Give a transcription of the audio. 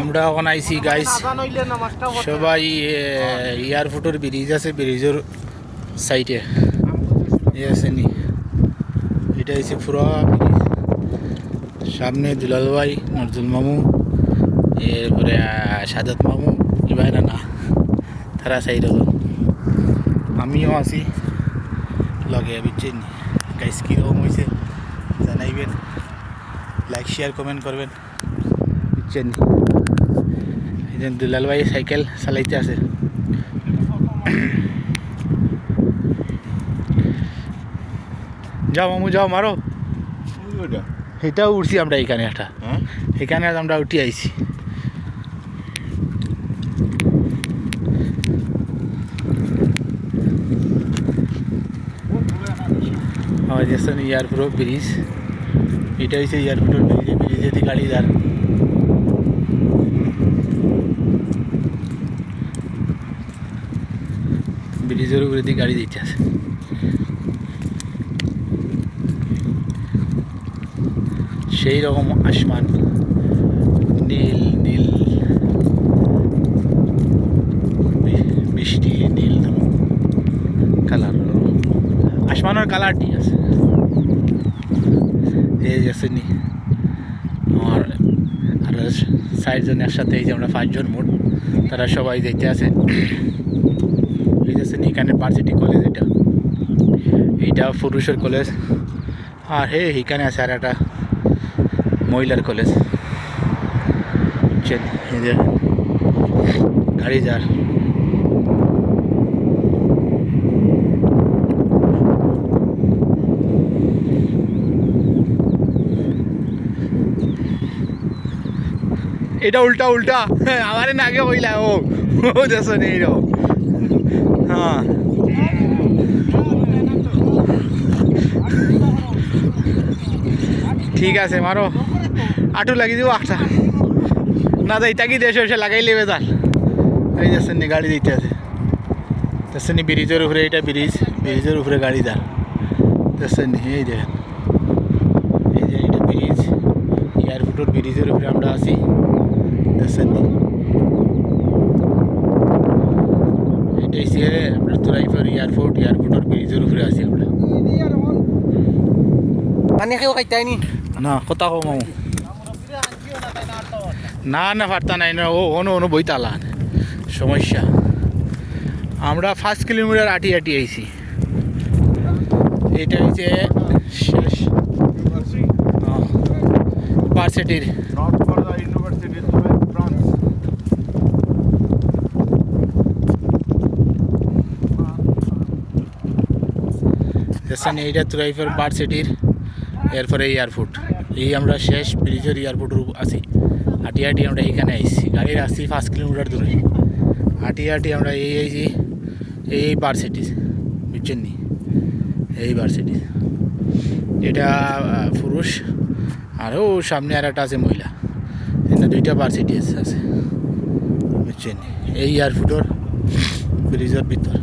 আমরা এখন আইছি গাইস সবাই এয়ারপোর্টের ব্রিজ আছে ব্রিজের সাইডে আছে নি। এটা হচ্ছে পুরা সামনে দুলাল ভাই, নজরুল মামু, এরপরে সাদাত মামু ইবাই না তারা সাইড হল। আমিও আছি। লগে বুঝছেন গাইস কীরকম হয়েছে জানাইবেন। লাইক শেয়ার কমেন্ট করবেন। বুঝছেন এই যে দুলাল ভাই সাইকেল চালাইতে আছে যাও মামু যাও মারো এটাও উঠছি আমরা এখানে একটা এখানে আমরা উঠি আইছি আমার যেসন এয়ারপোর্ট ব্রিজ এটা হচ্ছে এয়ারপোর্টের ব্রিজে ব্রিজেতে গাড়ি যার ব্রিজের উপরে দিয়ে গাড়ি দিতে আছে। সেই রকম আসমান, নীল নীল বৃষ্টি নীল কালার আসমানের কালারটি আছে। এই আছে নি, আমার আর চারজন একসাথে, এই যে আমরা পাঁচজন মোট, তারা সবাই দেখতে আছে। এখানে ভার্সিটি কলেজ এটা। এইটা পুরুষের কলেজ আর হে এখানে আছে আর একটা মহিলার কলেজ গাড়ি যার। এটা উল্টা উল্টা। আমার নাগে হইলা ও। দেখো নেই হ্যাঁ ঠিক আছে, মারো। আটু লাগি দিব আটটা না, তো এটা কি দেশ এসে লাগাই লেবে তার। এই যাচ্ছেন গাড়ি দিতে আছে। যাচ্ছেন ব্রিজের উপরে এটা ব্রিজ, ব্রিজের উপরে গাড়ি দাঁড় যাচ্ছেন নি এই দেখেন এই যে এটা ব্রিজ, এয়ারপোর্টের ব্রিজের উপরে আমরা আছি। দেখছেন হচ্ছে আমরা তোরাইফার এয়ারপোর্ট এয়ারপোর্টের ব্রিজের উপরে আছি আমরা পানী খেয়েও খাইতাই নি? না কথা কম না না পারতা নাই না ও অনু অনু বইতালা সমস্যা। আমরা ফার্স্ট কিলোমিটার আটি আটি আইছি এটা হচ্ছে শেষ। ভার্সিটির দেখছেন এইটা তুরাইফের ভার্সিটির, এরপরে এয়ারপোর্ট। এই আমরা শেষ ব্রিজের এয়ারপোর্টের আছি। হাঁটি হাঁটি আমরা এইখানে আইছি। গাড়ির আসছি পাঁচ কিলোমিটার দূরে। হাঁটি হাঁটি আমরা এই আইছি এই ভার্সিটি, বুঝছেন নি? এই ভার্সিটি। এটা পুরুষ, আরও সামনে আর একটা আছে মহিলা। এখানে দুইটা ভার্সিটি আছে। আছে বুঝছেন এই এয়ারপোর্টের ব্রিজের ভিতর।